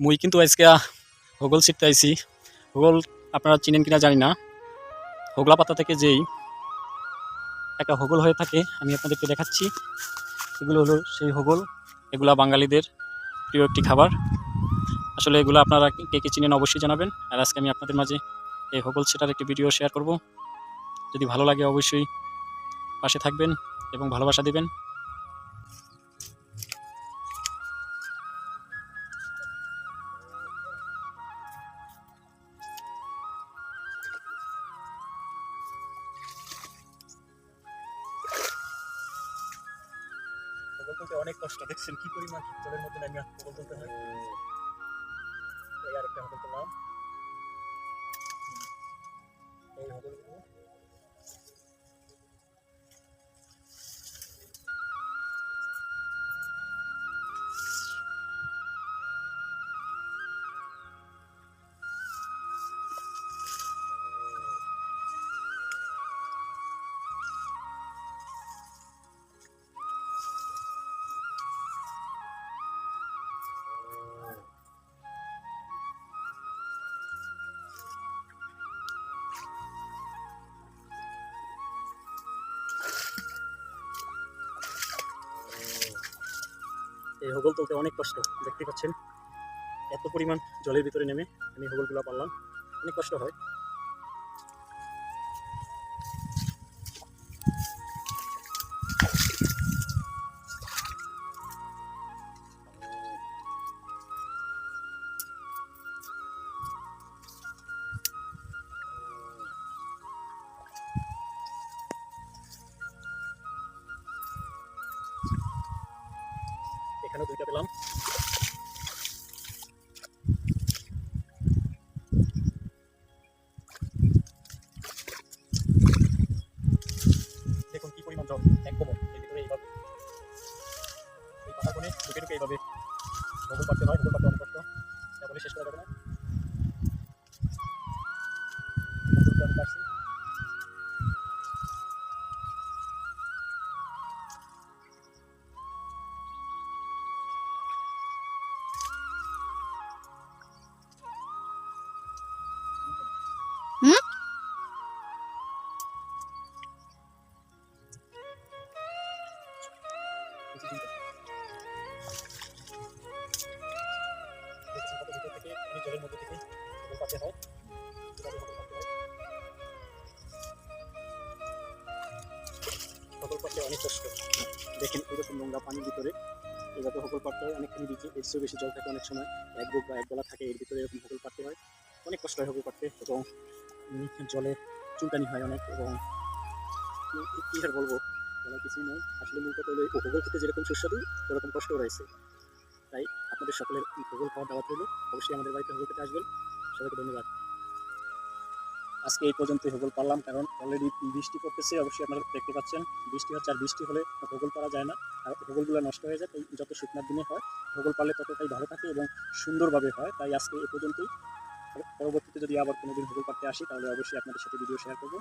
মুই কিন্তু আজকে হোগল ছিটতে আইছি। হোগল আপনারা চিনেন কিনা জানি না। হোগলা পাতা থেকে যেই একটা হোগল হয়ে থাকে, আমি আপনাদেরকে দেখাচ্ছি। এগুলো হলো সেই হোগল এগুলা বাঙালিদের প্রিয় একটি খাবার। আসলে এগুলো আপনারা কে কে চিনেন অবশ্যই জানাবেন। আর আজকে আমি আপনাদের মাঝে এই হোগল সেটার একটি ভিডিও শেয়ার করব। যদি ভালো লাগে অবশ্যই পাশে থাকবেন এবং ভালোবাসা দিবেন। কবল তুলতে অনেক কষ্ট, দেখছেন কি পরিমাণ জলের মধ্যে নামিয়ে কবল তুলতে হয় এই আরেকটা হোটেল তুললাম এই হগল তুলতে অনেক কষ্ট, দেখতে পাচ্ছেন? এত পরিমাণ জলের ভিতরে নেমে আমি হোগলগুলো পারলাম অনেক কষ্ট হয়। এখানেও দুইটা পেলাম। দেখুন কি পরিমাণ জল, এক কোমর এইভাবে। এই পাতা কোণে ঢুকে ঢুকে এইভাবে গোবর পাড়তে হয় গোবর অনেক হোগল পাড়তে অনেক কষ্ট দেখেন এরকম নোংরা পানির ভিতরে এইভাবে হোগল পাড়তে হয়। অনেকখানি দিকে এর চেয়েও বেশি জল থাকে অনেক সময় এক বুক বা এক গলা থাকে এর ভিতরে এরকম হোগল পাড়তে হয় অনেক কষ্ট হয় হোগল পাড়তে এবং জলে চুলকানি হয় অনেক এবং কি আর বলব বলার কিছুই নেই। আসলে মূল কথা হলো এই হোগল খেতে যেরকম সুস্বাদু, ওরকম কষ্ট রয়েছে। তাই আপনাদের সকলের হোগল খাওয়ার দাওয়াত হলো অবশ্যই আমাদের বাড়িতে হোগল খেতে আসবেন। সবাইকে ধন্যবাদ। আজকে এই পর্যন্ত হোগল পারলাম কারণ অলরেডি বৃষ্টি পড়তেছে, অবশ্যই আপনারা দেখতে পাচ্ছেন। বৃষ্টি হচ্ছে আর বৃষ্টি হলে হোগল পারা যায় না। আর হোগলগুলো নষ্ট হয়ে যায়, তাই যত শুকনার দিনে হয় হোগল পারলে ততটাই ভালো থাকে এবং সুন্দরভাবে হয়। তাই আজকে এ পর্যন্তই। পরবর্তীতে যদি আবার কোনোদিন হোগল পাড়তে আসি, তাহলে অবশ্যই আপনাদের সাথে ভিডিও শেয়ার করব।